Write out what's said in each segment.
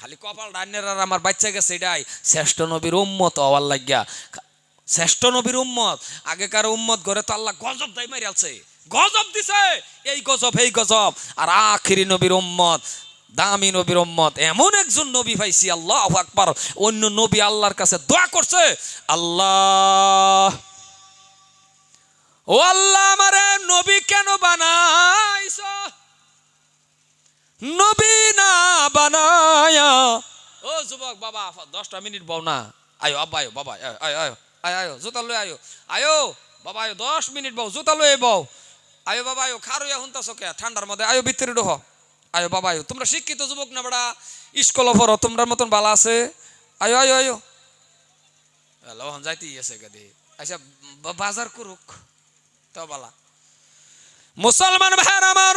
খালি কপাল ডাইনের আর আমার বাচ্চা গেছে এটাই। শ্রেষ্ঠ নবীর উম্মত হওয়ার লাগিয়া। শ্রেষ্ঠ নবীর উম্মত। আগেকার উম্মত ঘরে তো আল্লাহ গজব দাই মারি আছে গজব দিছে। এই গজব এই গজব। আর আখিরি নবীর উম্মত, দামি নবীর উম্মত। এমন একজন নবী পাইছি, আল্লাহ আকবার। অন্য নবী আল্লাহর কাছে দোয়া করছে, আল্লাহ, ও আল্লাহ আমারে নবী কেন বানাইছ? নবী না বানায়া। ও যুবক বাবা, দশটা মিনিট বউ না। আয়ো, আব্বা, আয়ো, বাবা, আয়ো আয়ো আয়ো আয়ো জুতা লই আয়ো। আয়ো, বাবা, আয়ো, দশ মিনিট বউ জুতা লই বউ আয়ো, বাবা, আয়ো খারুয়া হুনতা চকে ঠান্ডার মধ্যে আয়ো ভিতরে ঢোহ আয়ো, বাবা, আয়ো, তোমরা শিক্ষিত যুবক না বেড়া? স্কুল পড়ো তোমরা মতন বালা আছে? আয়ো আয়ো আয়ো। লহন যাইতেই আছে গাদি। আচ্ছা বাজার করুক তো বালা। মুসলমান ভাইয়ার আমার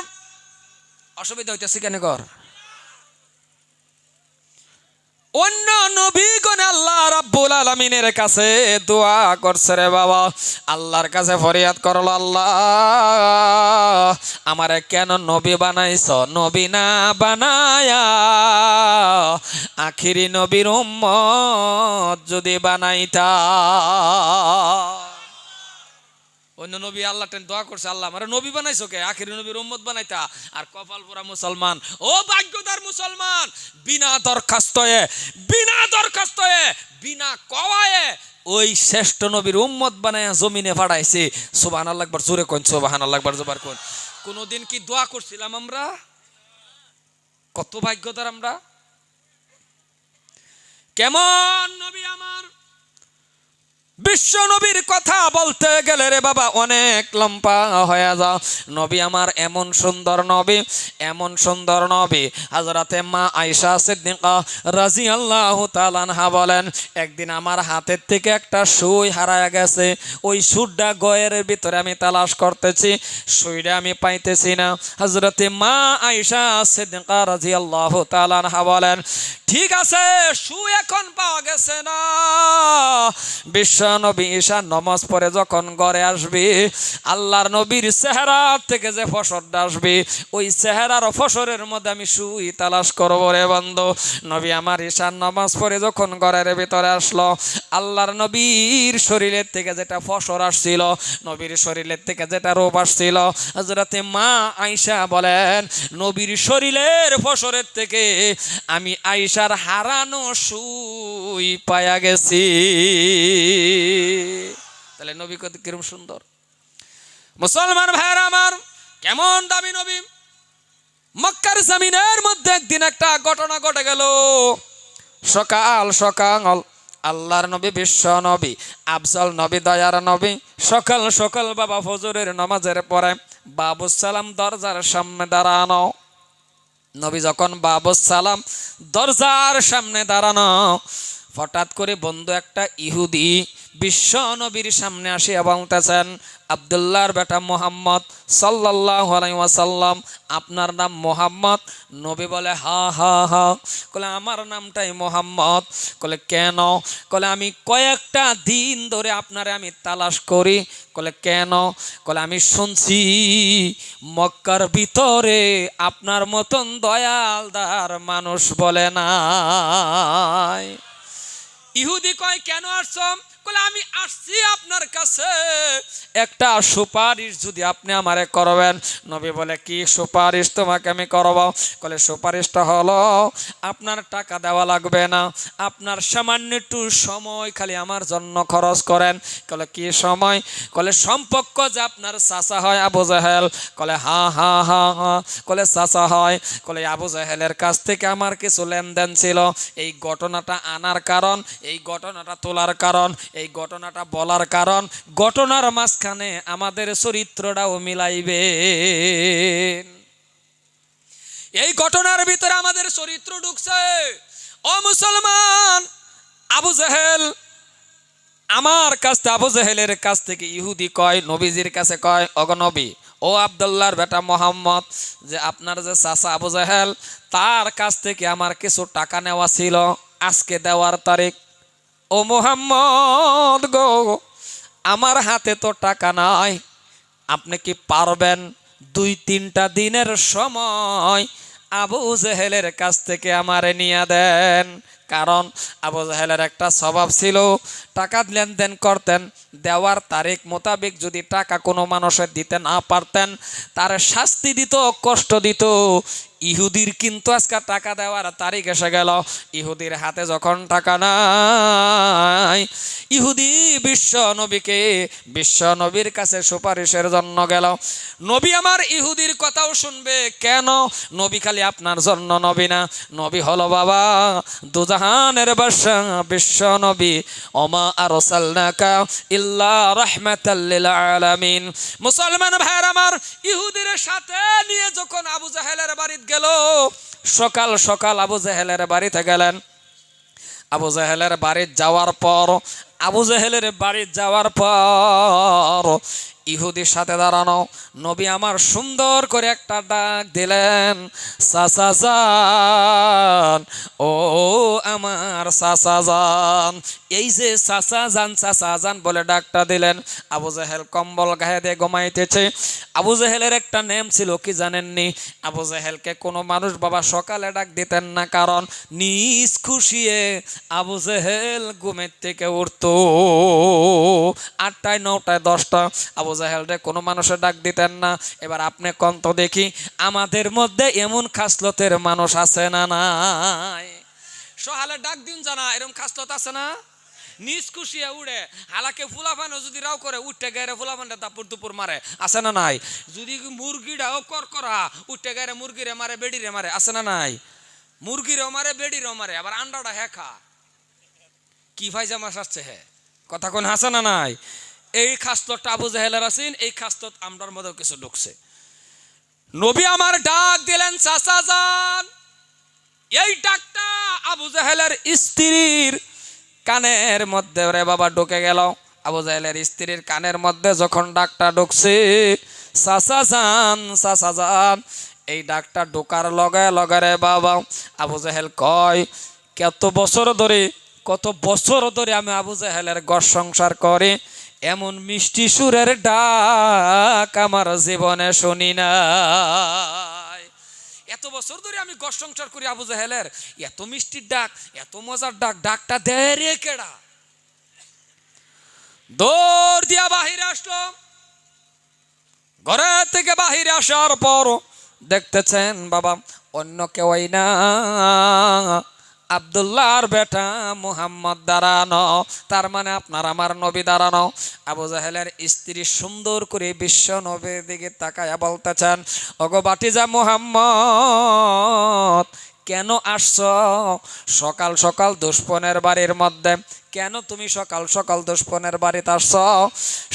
অসুবিধা হইতেছে কেন কর? অন্য নবীগণ আল্লাহ রাব্বুল আলামিনের কাছে দোয়া করছে রে বাবা। আল্লাহর কাছে ফরিয়াদ করল, আল্লাহ, আমারে কেন নবী বানাইছ? নবী না বানায়া। আখিরি নবীর উম্মত যদি বানাইতা। অন্য নবী আল্লাহ টেন দোয়া করছে, আল্লাহ আমার নবী বানাইছো কে? আখিরি নবীর উম্মত বানাইতা। আর কপাল পোড়া মুসলমান। ও ভাগ্যদার মুসলমান! বিনা দরখাস্তয়ে বিনা দরখাস্তয়ে, বিনা কওয়ায়ে ওই শ্রেষ্ঠ নবীর উম্মত বানায়া জমিনে ফাড়াইছে। সুবাহান আল্লাহ একবার জোরে কোন সুবাহান আল্লাহ একবার জোবার কোন কোনোদিন কি দোয়া করছিলাম আমরা? কত ভাগ্যদার আমরা? কেমন নবী আমার? বিশ্ব নবীর কথা বলতে গেলে রে বাবা অনেক লম্বা হয়ে যাও। নবী আমার এমন সুন্দর নবী, এমন সুন্দর নবী। হাজরাতে মা আয়সা সিদ্দিকা রাজি আল্লাহ তালানহা বলেন, একদিন আমার হাতের থেকে একটা সুই হারায় গেছে। ওই সুরটা গয়ের ভিতরে আমি তালাশ করতেছি, সুইটা আমি পাইতেছি না। হজরতে মা আয়সা সিদ্দিকা রাজি আল্লাহ তালানহা বলেন, ঠিক আছে সু এখন পাওয়া গেছে না। বিশ্ব নবী ঈশা নমাজ পড়ে যখন ঘরে আসবে, আল্লাহর নবীর চেহারা থেকে যে ফসলটা আসবে, ওই চেহারার ফসরের মধ্যে আমি সুই তালাশ করব রে বন্ধ। নবী আমার ঈশার নমাজ পড়ে যখন ঘরের ভিতরে আসলো, আল্লাহর নবীর শরীরের থেকে যেটা ফসর আসছিল, নবীর শরীরের থেকে যেটা রোগ আসছিল হজরতে মা আয়সা বলেন, নবীর শরীরের ফসরের থেকে আমি আয়সার হারানো সুই পায়া গেছি। তাহলে নবী কত কিরম সুন্দর। মুসলমান ভাইয়ের আমার, কেমন দামি নবী। মক্কার জামিনের মধ্যে একদিন একটা ঘটনা ঘটে গেল। সকাল সকাল আল্লাহর নবী, বিশ্ব নবী, আফজল নবী, দয়ার নবী, সকাল সকাল বাবা ফজরের নামাজের পরে বাবু সালাম দরজার সামনে দাঁড়ানো। নবী যখন বাবু সালাম দরজার সামনে দাঁড়ানো, হঠাৎ করে বন্ধু একটা ইহুদি বিশ্ব নবীর সামনে আসিয়া বলতেছেন আবদুল্লাহর বেটা মোহাম্মদ সাল্লাহ ওয়াসাল্লাম, আপনার নাম মোহাম্মদ? নবী বলে, হা হা হা। কলে আমার নামটাই মোহাম্মদ? কলে কেন? কলে আমি কয়েকটা দিন ধরে আপনারে আমি তালাশ করি। কলে কেন? কলে আমি শুনছি মক্কার ভিতরে আপনার মতন দয়ালদার মানুষ বলে নাই। ইহুদি কয়, কেন আসছো? কলে আমি আসছি আপনার কাছে। একটা সুপারিশ যদি আপনি আমারে করবেন। নবী বলে, কি সুপারিশ তোমাকে আমি করব? কলে, সুপারিশটা হলো, আপনার টাকা দেওয়া লাগবে না। আপনার সামান্য একটু সময় খালি আমার জন্য খরচ করেন। কলে, কি সময়? কলে, সম্পর্ক যে আপনার চাচা হয় আবু জাহেল। কলে, হা হা হা হা। কলে, চাচা হয়। কলে, আবু জাহেলের কাছ থেকে আমার কিছু লেনদেন ছিল। এই ঘটনাটা আনার কারণ, এই ঘটনাটা তোলার কারণ এই ঘটনাটা বলার কারণ ঘটনার মাঝখানে আমাদের চরিত্রটাও মিলাইবে। এই ঘটনার ভিতরে আমাদের চরিত্র ঢুকছে। ও মুসলমান, আবু জাহেল, আমার কাছ থেকে, আবু জাহেলের কাছ থেকে ইহুদি কয়, নবীজির কাছে কয় অগনবী ও আবদুল্লাহর বেটা মোহাম্মদ, যে আপনার যে চাচা আবু জাহেল, তার কাছ থেকে আমার কিছু টাকা নেওয়া ছিল। আজকে দেওয়ার তারিখ ও মোহাম্মদ গো, আমার হাতে তো টাকা নাই। আপনি কি পারবেন দুই তিনটা দিনের সময় আবু জেহেলের কাছ থেকে আমারে নিয়ে দেন? কারণ আবু জাহেলের একটা স্বভাব ছিল, টাকা লেনদেন করতেন, দেওয়ার তারিখ মোতাবেক যদি টাকা কোনো মানুষের দিতে না পারতেন, তার শাস্তি দিত, কষ্ট দিত। ইহুদির কিন্তু আজকে টাকা দেওয়ার তারিখ এসে গেল। ইহুদির হাতে যখন টাকা নাই, ইহুদি বিশ্ব নবীকে, বিশ্ব নবীর কাছে সুপারিশের জন্য গেল। নবী আমার ইহুদির কথাও শুনবে। কেন? নবী খালি আপনার জন্য নবী না। নবী হলো বাবা দুজাহানের বাসা বিশ্ব নবী। অমা আর ইল্লা রহমাতাল্লিল আলামিন। মুসলমান ভাইয়ের আমার ইহুদির সাথে নিয়ে যখন আবু জাহেলের বাড়িতে গেল। সকাল সকাল আবু জাহেলের বাড়িতে গেলেন। আবু জাহেলের বাড়ি যাওয়ার পর, আবু জাহেলের বাড়ি যাওয়ার পর ইহুদির সাথে দাঁড়ানো। নবী আমার সুন্দর করে একটা ডাক দিলেন সাসাজান ও আমার সাসাজান এই যে সাসাজান সাসাজান বলে ডাকটা দিলেন। আবু জাহেল কম্বল গায়ে দিয়ে ঘুমাইতেছে। আবু জাহেলের একটা নেম ছিল, কি জানেননি? আবু জাহেলকে কোনো মানুষ বাবা সকালে ডাক দিতেন না, কারণ নিজ খুশিয়ে আবু জাহেল ঘুমের থেকে উঠতো। আটটায়, নটায় দশটা আবু জাহেলরে কোনো মানুষের ডাক দিতেন না। এবার আপনি কন্ত দেখি, আমাদের মধ্যে এমন খাসলতের মানুষ আছে না নাই? সহালে ডাক দিন জানা এরকম খাসলত আছে না? নিজ খুশিয়ে উড়ে, হালাকে ফুলাফানো যদি রাও করে উঠতে গেলে ফুলাফানটা দাপুর দুপুর মারে, আছে না নাই? যদি মুরগিটাও কর করা উঠতে গেলে মুরগিরে মারে, বেডিরে মারে, আছে না নাই? মুরগিরেও মারে, বেডিরেও মারে, আবার আন্ডাটা হেখা। কি ফাইজামা আসছে হে? কথা কোন হাসে না নাই? এই খাস্তটা আবু জাহেলের আছেন, এই খাস্তত আমরার মধ্যেও কিছু ঢুকছে। নবী আমার ডাক দিলেন, চাচা যান। এই ডাকটা আবু জাহেলের স্ত্রীর কানের মধ্যে রে বাবা, ঢুকে গেল। আবু জাহেলের স্ত্রীর কানের মধ্যে যখন ডাকটা ঢুকছে, চাচা যান চাচা যান। এই ডাকটা ঢোকার লগে লগে, রে বাবা। আবু জাহেল কয়, কত বছর ধরে, কত বছর ধরে আমি আবু জাহেলের ঘর সংসার করে এমন মিষ্টি সুরের ডাক আমার জীবনে শুনি না এত বছর ধরে আমি ঘর সংসার করি আবু জাহেলের। এত মিষ্টির ডাক, এত মজার ডাক, ডাকটা দেয় কেডা। দৌড় দিয়া বাহিরে আসলো। ঘরের থেকে বাহিরে আসার পর দেখতেছেন বাবা, অন্য কেউই না। আবদুল্লাহর বেটা মুহাম্মদ দাঁড়ানো, তার মানে আপনার আমার নবী দাঁড়ানো। আবু জাহেলের স্ত্রী সুন্দর করে বিশ্ব নবীর দিকে তাকায়া বলতেছেন অগো বাটিজা মুহাম্মদ, কেন আসছ? সকাল সকাল দুষ্পনের বাড়ির মধ্যে কেন তুমি সকাল সকাল দুষ্পনের বাড়িতে আসছ?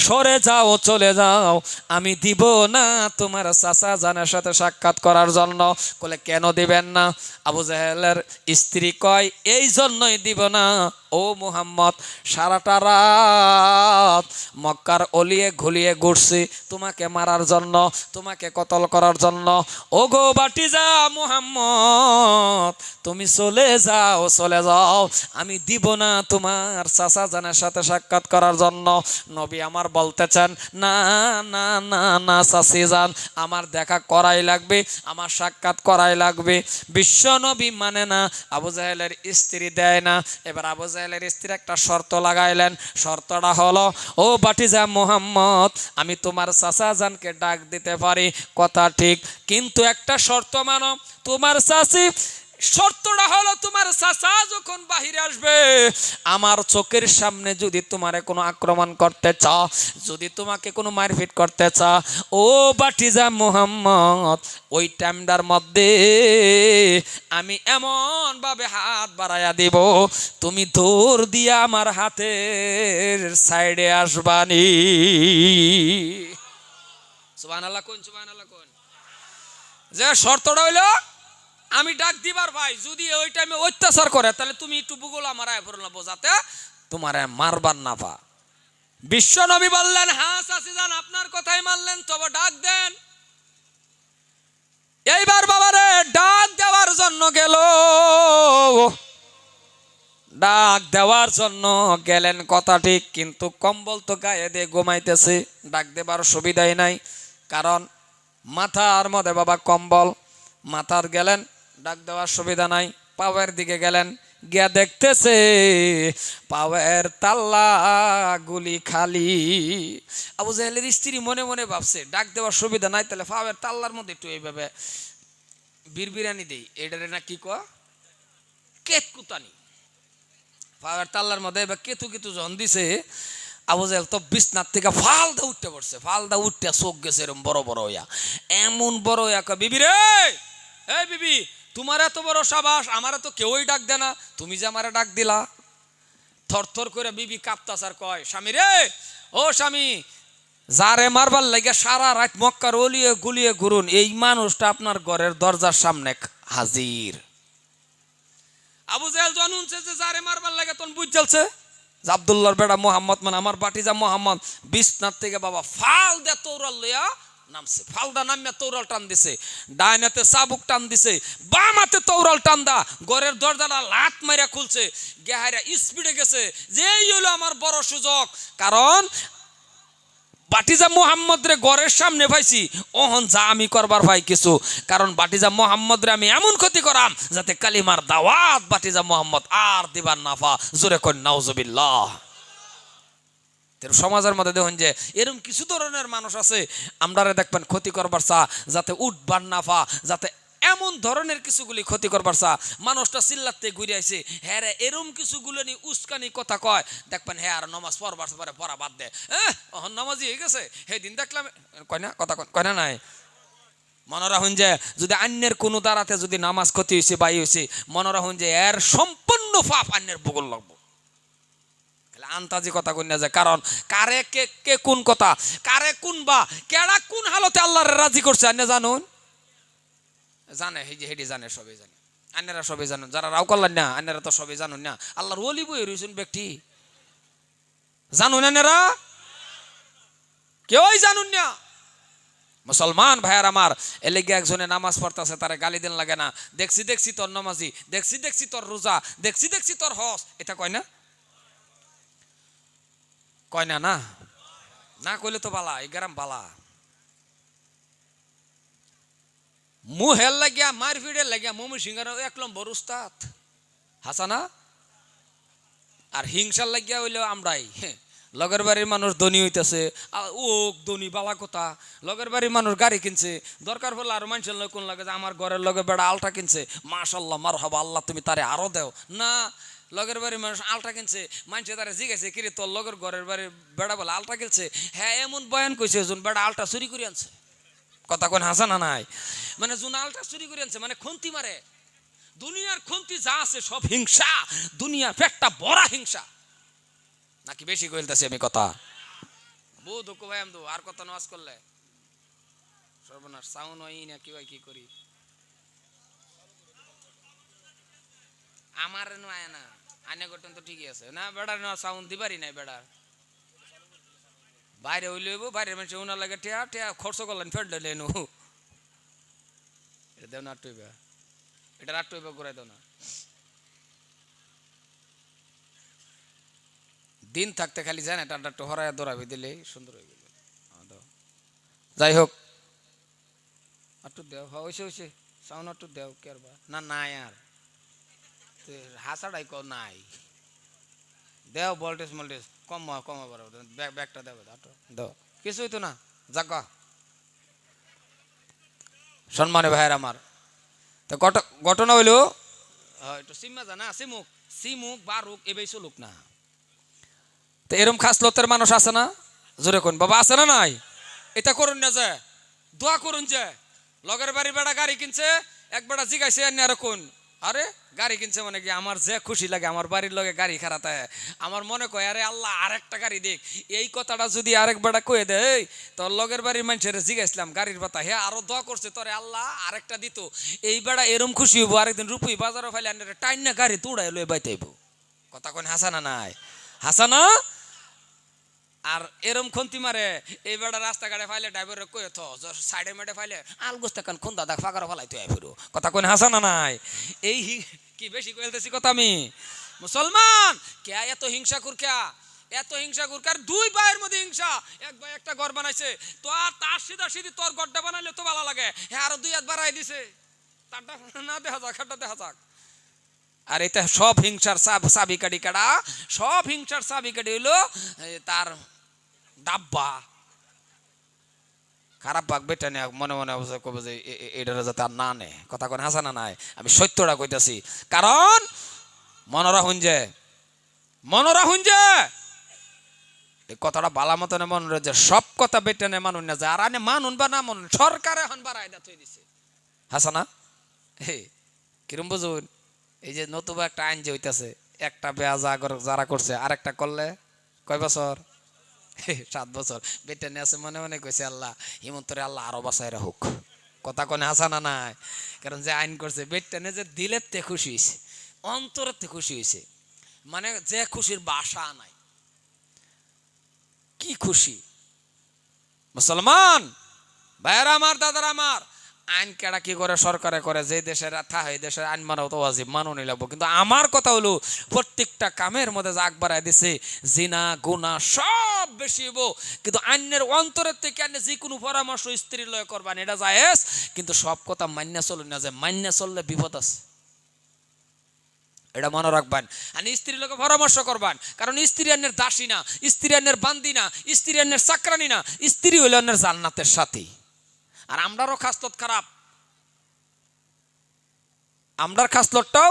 সরে যাও, চলে যাও। আমি দিব না তোমার চাচা জানের সাথে সাক্ষাৎ করার জন্য। বলে কেন দিবেন না? আবু জাহেলের স্ত্রী কয়, এই জন্যই দিব না। ও মুহাম্মদ, সারাটা রাত মক্কার অলিয়ে ঘুলিয়ে ঘুরছি। তোমাকে মারার জন্য, তোমাকে কতল করার জন্য। ও গো বাটিজা মুহাম্মদ, তুমি চলে যাও চলে যাও। আমি দিব না তোমার চাচা জানের সাথে সাক্ষাৎ করার জন্য নবী আমার বলতেছেন, না না না না, চাচি যান আমার দেখা করাই লাগবে, আমার সাক্ষাৎ করাই লাগবে। বিশ্ব নবী মানে না, আবু জাহেলের স্ত্রী দেয় না। এবার আবু জাহেলের স্ত্রী একটা শর্ত লাগাইলেন। শর্তটা হলো, ও বাটিজা মোহাম্মদ, আমি তোমার চাচা জানকে ডাক দিতে পারি। কথা ঠিক, কিন্তু একটা শর্ত মানো, তোমার চাচি শর্তটা হলো তোমার চাচা যখন বাহিরে আসবে, আমার চোখের সামনে যদি তোমারে কোনো আক্রমণ করতে চাও, যদি তোমাকে কোনো মারপিট করতে চা ও বাটিজা মোহাম্মদ, ওই টাইমটার মধ্যে আমি এমন ভাবে হাত বাড়াইয়া দিব, তুমি দৌড় দিয়ে আমার হাতের সাইডে আসবানি। সুবান আল্লাহ কোন সুবান আল্লাহ কোন যে শর্তটা হইল আমি ডাক দিবার ভাই, যদি ওই টাইমে অত্যাচার করে, তাহলে তুমি একটু ভূগোল আমার আয় পড়ল বোঝাতে তোমার মারবার না পা বিশ্ব নবী বললেন হ্যাঁ চাষি যান আপনার কথাই মানলেন, তবে ডাক দেন। এইবার বাবারে ডাক দেওয়ার জন্য গেল। ডাক দেওয়ার জন্য গেলেন, কথা ঠিক, কিন্তু কম্বল তো গায়ে দিয়ে ঘুমাইতেছে। ডাক দেবার সুবিধাই নাই, কারণ মাথার মধ্যে বাবা কম্বল, মাথার গেলেন ডাক দেওয়ার সুবিধা নাই। পাওয়ের দিকে গেলেন, গিয়া দেখতেছে, পাওয়ের তাল্লা গুলি খালি। আবু জাহেলের স্ত্রী মনে মনে ভাবছে, ডাক দেওয়ার সুবিধা নাই, তাহলে পাওয়ের তাল্লার মধ্যে একটু এইভাবে বিরবিরানি দেই। এটারে না কি কয়া? কেতকুতানি। পাওয়ার তাল্লার মধ্যে এবার কেতু কেতু জন দিছে। আবু জাহেল তো বিছনার থেকে ফালদা উঠতে পড়ছে, ফালদা উঠতে চোখ গেছে এরম বড় বড় হইয়া। এমন বড় হইয়া বিবি রে! এই বিবি তোমার এত বড় সাবাস, আমার তো কেউই ডাক দে না। তুমি যে আমারে ডাক দিলা। থর থর করে বিবি কাঁপতাছ আর কয়, স্বামী রে, ও স্বামী, যারে মারবার লাগে সারা রাত মক্কার অলিয়ে গুলিয়ে ঘুরুন, এই মানুষটা আপনার ঘরের দরজার সামনে হাজির। আবু জাহেল যখন যে যারে মারবার লাগে, তখন বুঝ চলছে যে আবদুল্লাহর বেড়া মোহাম্মদ মানে আমার বাটিজা মোহাম্মদ, বিছনার থেকে বাবা ফাল দে তৌরাল লইয়া নামছে। ফালদা নামিয়া তৌরাল টান দিছে, ডাইনাতে চাবুক টান দিছে, বামাতে তৌরাল টান দা, ঘরের দরজাটা লাত মাইরা খুলছে, গেহাইরা স্পিডে গেছে, যেই হলো আমার বড় সুযোগ। কারণ বাটিজা মোহাম্মদ রে ঘরের সামনে পাইছি, ওহন যা আমি করবার ভাই কিছু। কারণ বাটিজা মোহাম্মদ রে আমি এমন ক্ষতি করাম, যাতে কালিমার দাওয়াত বাটিজা মোহাম্মদ আর দিবার নাফা। জোরে কন, নাউজুবিল্লাহ। সমাজের মধ্যে দেখুন যে এরকম কিছু ধরনের মানুষ আছে আমরা দেখবেন ক্ষতি করবার চা, যাতে উঠবার নাফা যাতে এমন ধরনের কিছুগুলি ক্ষতি করবার চা, মানুষটা চিল্লাতে ঘুরে আইছে হ্যাঁ রে, এরম কিছুগুলো নি উস্কানি কথা কয়, দেখবেন হ্যাঁ আর নমাজ পড়বার পরে পড়া বাদ দে হ্যাঁ নামাজি হয়ে গেছে দিন দেখলাম, কয় না, কথা কয়- কয় না নাই? মনে রাখুন যে যদি অন্যের কোনো দ্বারাতে যদি নামাজ ক্ষতি হয়েছে বাই হয়েছে মনে রাখুন যে এর সম্পূর্ণ পাপ অন্যের ভূগোল লাগবো। আন্তাজি কথা না যায় কারণ কারে কে কে কোন কথা, কারে কোন বা, কেডা কোন হালতে আল্লাহর রাজি করছে আন্য জানুন। জানে, হেডি জানে, সবাই জানে। আন্যরা সবাই জানুন। যারা রাও করলেন না আন্যরা তো সবাই জানুন না। আল্লাহর ওলি বই রয়েছেন ব্যক্তি। জানুন আন্যরা কেউই জানুন না। মুসলমান ভাইয়ার আমার এলেগে একজনে নামাজ পড়তেছে, তারে গালি দিন লাগে না। দেখছি দেখছি তোর নমাজি, দেখছি দেখছি তোর রোজা, দেখছি দেখছি তোর হস এটা কয় না? কয় না না? না কইলে তো বালা, এই গ্রাম বালা। মুহের লাগিয়া মার ফিডের লাগিয়া, মমি সিংহার এক নম্বর উস্তাদ। হাসানা? আর হিংসার লাগিয়া হইলেও আমরাই। লগের বাড়ির মানুষ ধনী হইতেছে। ও ধনী বালা কথা। লগের বাড়ির মানুষ গাড়ি কিনছে। দরকার হলে আর মানুষের লোক কোন লাগে যে, আমার ঘরের লগে বেড়া আলটা কিনছে। মাশাল্লাহ মার হবা আল্লাহ, তুমি তারে আরও দেও। না লগের বাড়ির মানুষ আলটা কিনছে মানুষে তারা জিজ্ঞাসে, কিরে, তোর লগের ঘরের বাড়ির বেড়া বলে আলটা কিনছে? হ্যাঁ এমন বয়ান কইছে যোন বেড়া আলটা চুরি করে আনছে। কথা কোন হাসা না নাই? মানে যোন আলটা চুরি করে আনছে মানে খুন্তি মারে। দুনিয়ার খুন্তি যা আছে সব হিংসা, দুনিয়ার পেটটা বড় হিংসা। নাকি বেশি কইলতেছি আমি কথা? বউ দুঃখ ভাই আমি আর কথা নামাজ করলে? সর্বনাশ সাউন্ড হয় না, কি কি করি? আমার নো আয় না। আনে করতেন তো ঠিকই আছে। না, বেড়ার না সাউন্ড দিবারই নাই বেড়ার। বাইরে হইলে হইব বাইরে মানুষ উনার লাগে টিয়া টিয়া খরচ করলেন ফের দিলে নু এটা দেও না এটা দাও না। দিন থাকতে খালি যায় না টানটা একটু হরায় দৌড়াবি দিলে সুন্দর হয়ে গেল। যাই হোক। একটু দেও হ্যাঁ ওইসে ওইসে সাউন্ড একটু দেও, কে আর না, নাই আর। হাসাটাই নাই। দেও ভোল্টেজ মোল্টেজ কম কম ব্যাগ, ব্যাগটা দেবে দাও। কিছুই তো না যাক সম্মানে ভাইয়ের আমার। তো ঘট- ঘটনা হইল একটু সিমা জানা সিমুক সিমুক বারুক, এবেই চলুক না। তো এরম খাস লতের মানুষ আছে না? জোরে কোন বাবা আছে না নাই? এটা করুন না যে, দোয়া করুন যে। লগের বাড়ি বেড়া গাড়ি কিনছে, এক বেড়া জিগাইছে আর কোন আরে, গাড়ি কিনছে মানে কি? আমার যে খুশি লাগে, আমার বাড়ির লগে গাড়ি খারাতে আমার মনে কয়, আরে আল্লাহ, আরেকটা গাড়ি দেখ এই কথাটা যদি আরেক বেড়া কয়ে দেয় তোর লগের বাড়ির মানুষের জিগাইছিলাম গাড়ির কথা হ্যাঁ আরও দোয়া করছে তোরে, আল্লাহ, আরেকটা দিত। এই বেড়া এরম খুশি হইব, আরেকদিন রুপুই বাজারে ফাইলে টাইন না গাড়ি তুড়াই লয়ে বাইতেইব কথা কোন হাসানা নাই। হাসানা? আর এরম খন্তি মারে, এই বেড়া রাস্তাঘাটে ফাইলে ড্রাইভার কয়ে থ সাইডে মেডে ফাইলে আল গোস্তে কান খুন দাদা ফাঁকার ফালাই তুই ফিরো। কথা কোন হাসা না নাই? এই কি বেশি কইলতেছি কথা আমি? মুসলমান, কে এত হিংসা কুর কে এত হিংসা কুর কার দুই ভাইয়ের মধ্যে হিংসা। এক ভাই একটা ঘর বানাইছে। তো আর তার সিধা সিধি তোর ঘরটা বানাইলে তো ভালো লাগে। হ্যাঁ আরও দুই হাত বাড়াই দিছে। তারটা না, দেখা যাক একটা দেখা যাক। আর এটা সব হিংসার চাবি কাটি কাটা সব হিংসার চাবি কাটি হইল তার ডাব্বা খারাপ ভাগ বেটা নিয়ে মনে মনে অবস্থা করব যে এ- এ- যাতে আর না নে। কথা কোন হাসা না নাই? আমি সত্যটা কইতাছি। কারণ মনরা হুঞ্জে মনরা হুঞ্জে। কথাটা বালা মতনে মনে যে সব কথা বেটে মানুন না যে আর আনে মানুন বা না মানুন, সরকারে এখন দা দিছে হাসানা হে, কিরম বুঝুন? এই যে নতুবা একটা আইন যে হইতাছে, একটা বেয়া যা যারা করছে, আরেকটা করলে কয় বছর? সাত বছর। বেটে নিয়ে আছে মনে মনে কইছে, আল্লাহ, হিমন্তরে আল্লাহ আরও বাসায় হোক কথা কনে না নাই? কারণ যে আইন করছে, বেটে নিয়ে যে দিলের তে খুশি হয়েছে অন্তরের তে খুশি হয়েছে মানে যে খুশির বাসা নাই। কি খুশি? মুসলমান? ভাইয়েরা আমার, দাদারা আমার আইন কেডা কি করে সরকারে করে? যে দেশের থা হয় দেশের আইন মানাও তো ওয়াজিব মাননি লাগবো। কিন্তু আমার কথা হলো, প্রত্যেকটা কামের মধ্যে জাগ বাড়ায় দিছে, জিনা, গুনা সব বেশি হইব। কিন্তু আইনের অন্তরের থেকে আইনে যে কোনো পরামর্শ স্ত্রী লয় করবান এটা জায়েজ। কিন্তু সব কথা মান্য চলে না, যে মান্য চললে বিপদ আছে। এটা মনে রাখবেন। আর স্ত্রীর লোকে পরামর্শ করবেন। কারণ স্ত্রী অন্যের দাসী না, স্ত্রী অন্যের বান্দি না, স্ত্রী অন্যের চাকরানি না, স্ত্রী হইল অন্যের জান্নাতের সাথী। আর আমরারও খাসলত খারাপ। আমরার খাসলতটাও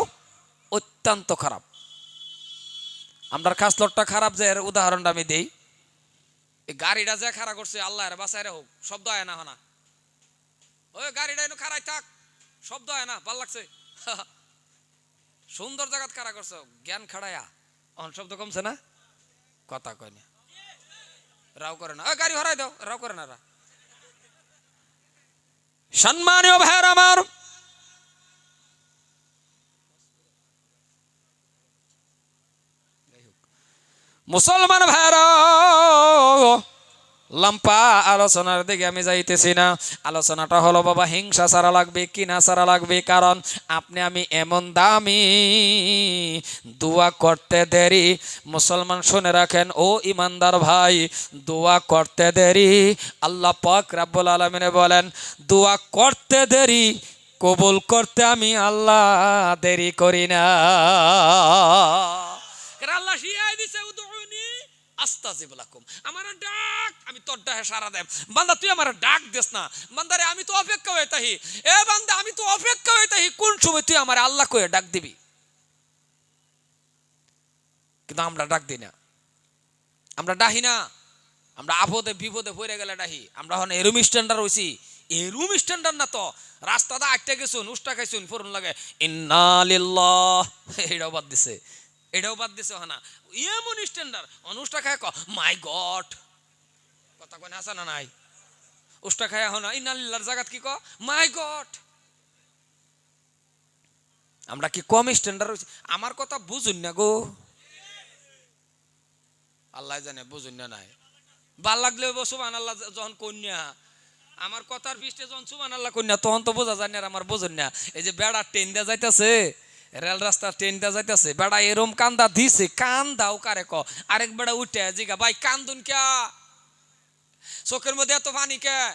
অত্যন্ত খারাপ। আমরার খাসলতটা খারাপ যে এর উদাহরণটা আমি দেই। গাড়িটা যে খাড়া করছে আল্লাহ এর বাসায় হোক শব্দ হয় না হনা। ওই গাড়িটা এনে খারাই থাক শব্দ হয় না, ভালো লাগছে। সুন্দর জায়গাত খাড়া করছ, জ্ঞান খাড়ায়া। অন শব্দ কমছে না? কথা কয় না। রাও করে না। গাড়ি হরাই দাও, রাও করে না রা সম্মানীয় ভাইয়ের আমার। মুসলমান ভাইয়েরা লম্পা, আলোচনার দিকে আমি যাইতেছি না। আলোচনাটা হলো, বাবা, হিংসা সারা লাগবে, কিনা সারা লাগবে, কারণ আপনি আমি এমন দামি। দোয়া করতে দেরি। মুসলমান শুনে রাখেন, ও ইমানদার ভাই, দোয়া করতে দেরি। আল্লাহ পাক রাব্বুল আলমিনে বলেন, দোয়া করতে দেরি, কবুল করতে আমি আল্লাহ দেরি করি না। আল্লাহ শিয়াই দিছে। কিন্তু আমরা ডাক দিই না। আমরা না। আমরা আপদে বিপদে পড়ে গেলে ডাহি। আমরা হন এরুম স্ট্যান্ডার্ড হইছি। এরুম স্ট্যান্ডার্ড না তো। রাস্তাটা আটটা গেছুন, উষ্টা খাইছুন, ফোরন লাগে। ইন্নালিল্লাহ এটাও বাদ দিছে। এটাও বাদ দিছে হনা। এমন স্ট্যান্ডার্ড অনুষ্টা খায় ক, মাই গড। কথা কোন আসা না, নাই। উষ্টা খায় হনা ইন্নালিল্লাহর জায়গাত কি ক, মাই গড। আমরা কি কম স্ট্যান্ডার্ড হইছি আমার কথা বুঝুন না গো। আল্লাহ জানে, বুঝুন না নাই। ভালো লাগলে সুবান আল্লাহ যখন কন্যা। আমার কথার পৃষ্ঠে যখন সুবান আল্লাহ কন্যা, তখন তো বোঝা যায় না আমার বুঝুন না। এই যে বেড়া ট্রেন দেওয়া যাইতেছে। রেল রাস্তা ট্রেন দেওয়া যাইতেছে। বেড়া এরম কান্দা দিছে কান দাও কারে ক? আরেক বেড়া উঠে জিগা, ভাই, কান্দুন কে চোখের মধ্যে এত পানি কে,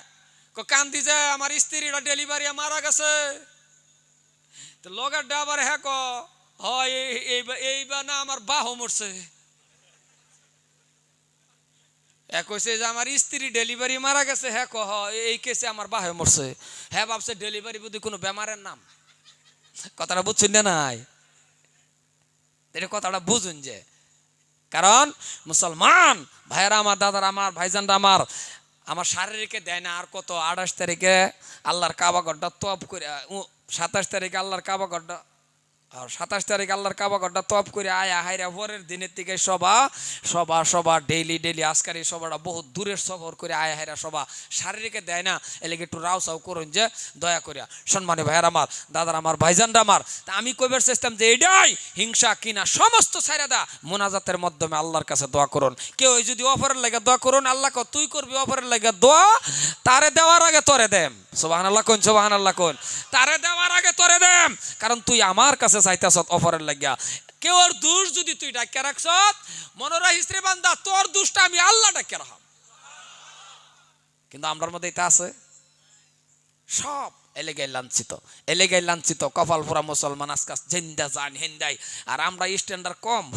কান্দি যে, আমার স্ত্রীরা ডেলিভারি মারা গেছে। তো লগের ডাবার হ্যাঁ ক, হয় এই- এই- এইবার না আমার বাহ মরছে। কইছে যে, আমার স্ত্রী ডেলিভারি মারা গেছে। হ্যাঁ কহ এই কেসে আমার বাহে মরছে। হ্যাঁ ভাবছে ডেলিভারি বুদ্ধি কোনো বেমারের নাম? কথাটা বুঝছেন না নাই? এটা কথাটা বুঝুন যে, কারণ মুসলমান, ভাইয়েরা আমার, দাদারা আমার, ভাইজানরা আমার আমার শারীরিকে দেয় না আর কত, আঠাশ তারিখে আল্লাহর কাবাগড্ডা তপ করে সাতাশ তারিখে আল্লাহর কাবাগরটা আর সাতাশ তারিখ আল্লাহর কাবাগরটা তপ করে আয়া হাইরা পরের দিনের থেকে সবা সবা সবা ডেইলি ডেইলি আজকার এই সবাটা বহুত দূরের সফর করে আয়া হাইরা সবা শারীরিকে দেয় না এলাকা একটু রাও সাও করুন যে দয়া করিয়া। সম্মানী ভাইয়ার আমার, দাদার আমার, ভাইজানরা আমার, তা আমি কইবার চেষ্টাম যে এটাই হিংসা কিনা সমস্ত ছাইরা দা মোনাজাতের মাধ্যমে আল্লাহর কাছে দোয়া করুন। কেউ যদি অফারের লাগে দোয়া করুন, আল্লাহ তুই করবি অফারের লাগে দোয়া? তারে দেওয়ার আগে তোরে দেম। সোবাহান আল্লাহ কোন সোবাহান আল্লাহ কোন তারে দেওয়ার আগে তরে দেম। কারণ তুই আমার কাছে লাঞ্ছিত। কপাল মুসলমান জেন্দা হেন্দাই। আর আমরা স্ট্যান্ডার্ড কম।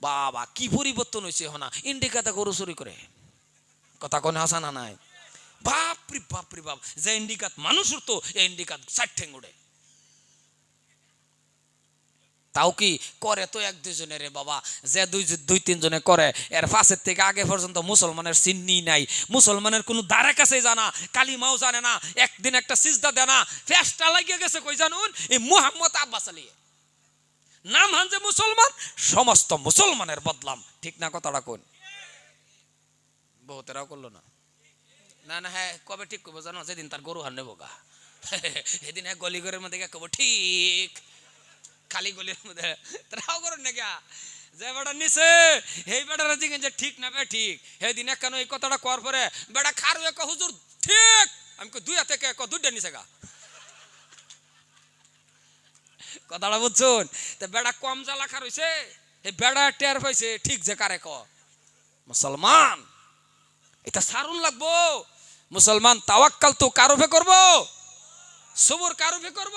বাবা, কি পরিবর্তন হয়েছে হনা ইন্ডিকাতে গরু চুরি করে। কথা কোনে হাসা না নাই। বাপরি বাপরি, বাপ। যে ইন্ডিকাত মানুষ তো, এই ইন্ডিকাত ষাট ঠেং উড়ে তাও কি করে তো এক দুজনে রে বাবা? যে দুই দুই তিনজনে করে, এর পাশের থেকে আগে পর্যন্ত মুসলমানের চিন্নি নাই। মুসলমানের কোনো দ্বারে কাছে জানা, কালিমাও জানে না, একদিন একটা সিজদা দেয় না ফেসটা লাগিয়ে গেছে কই জানুন? এই মুহাম্মদ আব্বাস আলী। নাম হান যে মুসলমান, সমস্ত মুসলমানের বদলাম। ঠিক না কথাটা কোন? বহুতেরাও করল না। না না হ্যাঁ কবে ঠিক করব জানো? যেদিন তার গরু হার নেব গা। এদিন হ্যাঁ গলি ঘরের মধ্যে কব ঠিক খালি গলির মধ্যে। তারাও করেন না গা যে বেটা নিছে এই বেটার দিকে যে ঠিক না বে ঠিক, সেই দিন কেন এই কথাটা কর পরে? বেটা খারু এক হুজুর, ঠিক! আমি দুই হাতে কে ক দুইটা নিছে গা? কথাটা বুঝছুন? তা বেড়া কম জ্বালা খার হইছে এই বেড়া টের পাইছে, ঠিক যে কারে ক মুসলমান, এটা সারুন লাগবো। মুসলমান তাওয়াক্কাল তো কারুফে করব, সবর কারুফে করব।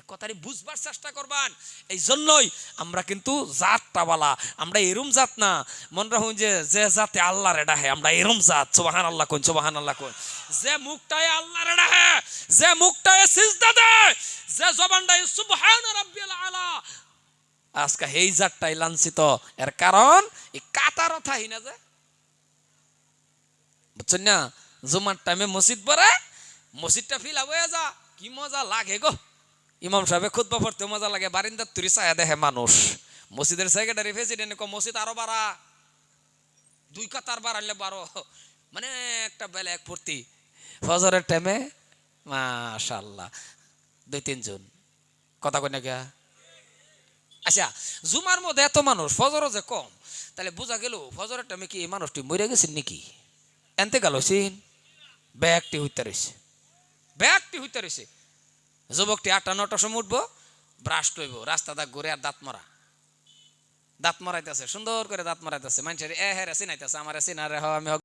কথাটি বুঝবার চেষ্টা করবান। এই জন্যই আমরা কিন্তু জাতটা বলা আমরা এরম জাত না। মনে রাখুন যে যে জাতে আল্লাহ রেডা হে আমরা এরম জাত। সুবাহান আল্লাহ কোন সুবাহান আল্লাহ কোন। যে মুখটায় আল্লাহ রেডা হে যে মুখটায় সিজদা দে যে জবানটায় সুবহান রাব্বিল আলা। আজকে এই জাতটাই লাঞ্ছিত। এর কারণ, এই কাতার থাই না যে। বুঝছেন না? জুমার টাইমে মসজিদ পড়ে, মসজিদটা ফিল হয়ে যা। কি মজা লাগে গো। ইমাম সাহেব খুদ্া পড়তে মজা লাগে, বারিন্দার তুরি চায়া দেখে মানুষ। মসজিদের সেক্রেটারি প্রেসিডেন্ট কো মসজিদ আরও বাড়া। দুই কাতার বাড়াইলে বারো। মানে একটা বেলা এক ফুর্তি। ফজরের টাইমে মাশাল্লাহ দুই তিনজন কথা কই গিয়া? আচ্ছা জুমার মধ্যে এত মানুষ, ফজরও যে কম, তাহলে বোঝা গেল, ফজরের টাইমে কি মানুষটি মরে গেছেন নাকি? এনতে গেল সিন। ব্যাগটি হইতে রয়েছে ব্যাগটি হইতে রয়েছে যুবকটি আটটা নটার সময় উঠবো ব্রাশ টইব দাগ ঘুরে আর দাঁত মারা। দাঁত মারাইতেছে, সুন্দর করে দাঁত মারাইতেছে। মানুষের এ হেরে চিনাইতেছে আমার চিনারে হ, আমি